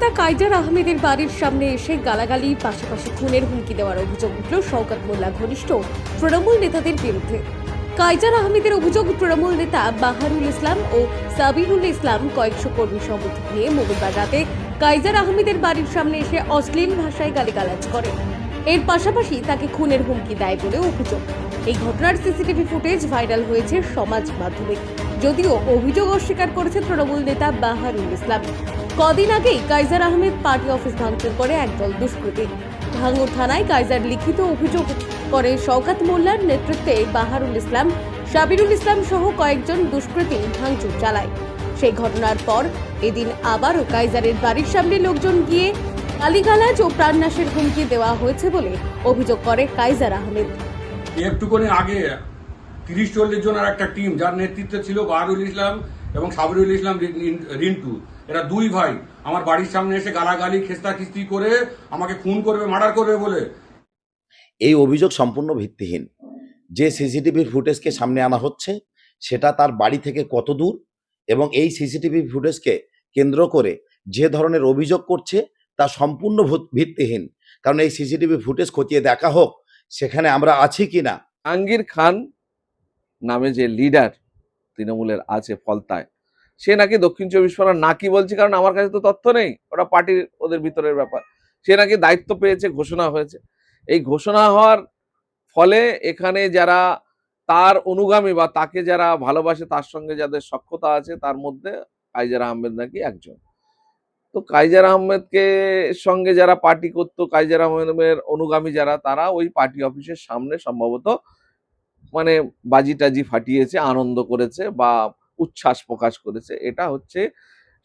নেতা কাইজার আহমেদের বাড়ির সামনে এসে গালাগালি, পাশাপাশি খুনের হুমকি দেওয়ার অভিযোগ উঠল শওকত মোল্লা ঘনিষ্ঠ তৃণমূল নেতাদের বিরুদ্ধে। কাইজার আহমেদের অভিযোগ, তৃণমূল নেতা বাহারুল ইসলাম ও সাবিরুল ইসলাম কয়েকশো কর্মী সমর্থক নিয়ে মঙ্গলবার রাতে কাইজার আহমেদের বাড়ির সামনে এসে অশ্লীল ভাষায় গালিগালাজ করে। এর পাশাপাশি তাকে খুনের হুমকি দেয় বলে অভিযোগ। এই ঘটনার সিসিটিভি ফুটেজ ভাইরাল হয়েছে সমাজ মাধ্যমে। যদিও অভিযোগ অস্বীকার করেছে তৃণমূল নেতা বাহারুল ইসলাম। কদিন আগেই কাইজার আহমেদ পার্টি অফিস ভাঙচুর করে একদল দুষ্কৃতী। ভাঙুর থানায় কাইজার লিখিত অভিযোগ করে শওকাত মোল্লার নেতৃত্বে বাহারুল ইসলাম, সাবিরুল ইসলাম সহ কয়েকজন দুষ্কৃতী ভাঙচুর চালায়। সেই ঘটনার পর এদিন আবারও কাইজারের বাড়ির সামনে লোকজন গিয়ে গালিগালাজ ও প্রাণনাশের হুমকি দেওয়া হয়েছে বলে অভিযোগ করে কাইজার আহমেদ। একটুখানি আগে তিরিশ চল্লিশ জনের একটা টিম যার নেতৃত্বে ছিল বাহারুল ইসলাম এবং সাবরুল ইসলাম রিন- রিন্টু। এরা দুই ভাই। আমার বাড়ির সামনে এসে গালাগালি খেস্তা খিস্তি করে আমাকে খুন করবে মার্ডার করবে বলে। এই অভিযোগ সম্পূর্ণ ভিত্তিহীন। যে সিসিটিভির ফুটেজকে সামনে আনা হচ্ছে সেটা তার বাড়ি থেকে কত দূর? এবং এই সিসিটিভি ফুটেজকে কেন্দ্র করে যে ধরনের অভিযোগ করছে তা সম্পূর্ণ ভিত্তিহীন। কারণ এই সিসিটিভি ফুটেজ খতিয়ে দেখা হোক সেখানে আমরা আছি কি না জাহাঙ্গীর খান নামে যে লিডার তৃণমূলের আছে ফলতায়, সে নাকি দক্ষিণ চব্বিশ পরগনা নাকি বলছে কারণ আমার কাছে তো তথ্য নেই, ওটা পার্টির ওদের ভিতরের ব্যাপার। সে নাকি দায়িত্ব পেয়েছে, ঘোষণা হয়েছে। এই ঘোষণা হওয়ার ফলে এখানে যারা তার অনুগামী বা তাকে যারা ভালোবাসে, তার সঙ্গে যাদের সক্ষতা আছে, তার মধ্যে কাইজার আহমেদ নাকি একজন। তো কাইজার আহমেদকে সঙ্গে যারা পার্টি করতো, কাইজার আহমেদের অনুগামী যারা, তারা ওই পার্টি অফিসের সামনে সম্ভবত মানে বাজি টাজি ফাটিয়েছে, আনন্দ করেছে বা উচ্ছ্বাস প্রকাশ করেছে। এটা হচ্ছে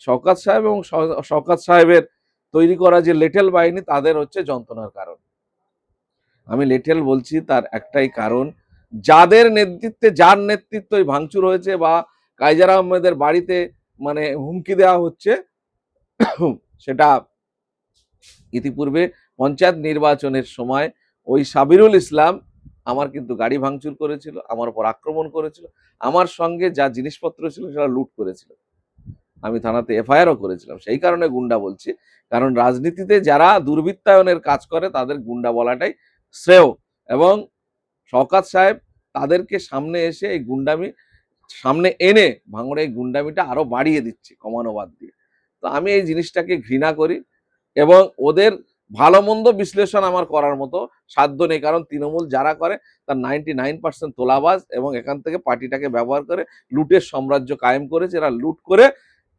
শওকাত সাহেব এবং শওকাত সাহেবের তৈরি করা যে লেটেল বাহিনী, তাদের হচ্ছে যন্ত্রণার কারণ। আমি লেটেল বলছি, তার একটাই কারণ, যাদের নেতৃত্বে, যার নেতৃত্বে ওই ভাঙচুর হয়েছে বা কাইজার আহমেদের বাড়িতে মানে হুমকি দেওয়া হচ্ছে, সেটা ইতিপূর্বে পঞ্চায়েত নির্বাচনের সময় ওই সাবিরুল ইসলাম আমার কিন্তু গাড়ি ভাঙচুর করেছিল, আমার উপর আক্রমণ করেছিল, আমার সঙ্গে যা জিনিসপত্র ছিল সেটা লুট করেছিল। আমি থানাতে এফআইআরও করেছিলাম, সেই কারণে গুন্ডা বলছি। কারণ রাজনীতিতে যারা দুর্বৃত্তায়নের কাজ করে, তাদের গুন্ডা বলাটাই শ্রেয় এবং শওকাত সাহেব তাদেরকে সামনে এসে এই গুন্ডামি, সামনে এনে ভাঙড়ে এই গুন্ডামিটা আরও বাড়িয়ে দিচ্ছে কমানো বাদ দিয়ে। তো আমি এই জিনিসটাকে ঘৃণা করি এবং ওদের ভালো মন্দ বিশ্লেষণ আমার করার মতো সাধ্য নেই, কারণ তৃণমূল যারা করে তার নাইনটি নাইন পার্সেন্ট তোলাবাজ এবং এখান থেকে পার্টিটাকে ব্যবহার করে লুটের সাম্রাজ্য কায়েম করেছে, এরা লুট করে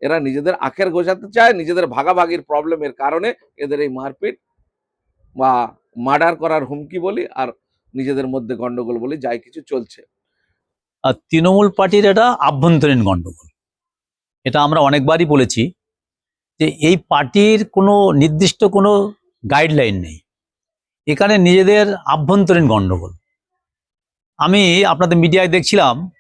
এরা নিজেদের আখের গোছাতে চায়, নিজেদের ভাগাভাগির প্রবলেমের কারণে এদের এই মারপিট বা মার্ডার করার হুমকি বলি আর নিজেদের মধ্যে গন্ডগোল বলি, যাই কিছু চলছে। আর তৃণমূল পার্টির এটা আভ্যন্তরীণ গণ্ডগোল এটা আমরা অনেকবারই বলেছি যে এই পার্টির কোনো নির্দিষ্ট কোনো গাইডলাইন নেই। এখানে নিজেদের আভ্যন্তরীণ গণ্ডগোল আমি আপনাদের মিডিয়ায় দেখছিলাম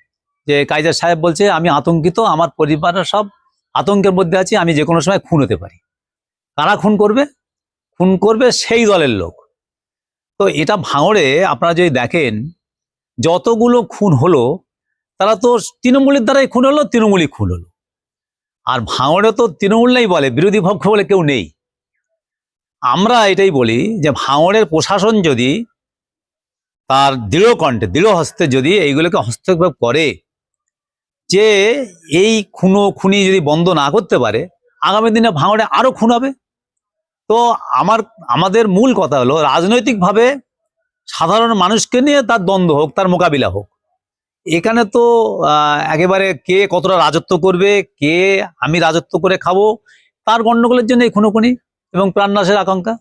যে কাইজার সাহেব বলছে, আমি আতঙ্কিত, আমার পরিবারের সব আতঙ্কের মধ্যে আছি, আমি যে কোনো সময় খুন হতে পারি। কারা খুন করবে? খুন করবে সেই দলের লোক। তো এটা ভাঙড়ে আপনারা যদি দেখেন, যতগুলো খুন হলো, তারা তো তৃণমূলের দ্বারাই খুন হলো, তৃণমূলই খুন হলো। আর ভাঙড়ে তো তৃণমূল নেই বলে, বিরোধী পক্ষ বলে কেউ নেই। আমরা এটাই বলি যে ভাঙড়ের প্রশাসন যদি তার দৃঢ় কণ্ঠে, দৃঢ় হস্তে যদি এইগুলোকে হস্তক্ষেপ করে যে এই খুনো, খুনি যদি বন্ধ না করতে পারে, আগামী দিনে ভাঙড়ে আরও খুন হবে। তো আমার, আমাদের মূল কথা হলো রাজনৈতিকভাবে সাধারণ মানুষকে নিয়ে তার দ্বন্দ্ব হোক, তার মোকাবিলা হোক। এখানে তো একেবারে কে কতটা রাজত্ব করবে, কে আমি রাজত্ব করে খাব, তার গণ্ডগোলের জন্য এই খুনোখুনি এবং প্রাণনাশের আকাঙ্ক্ষা?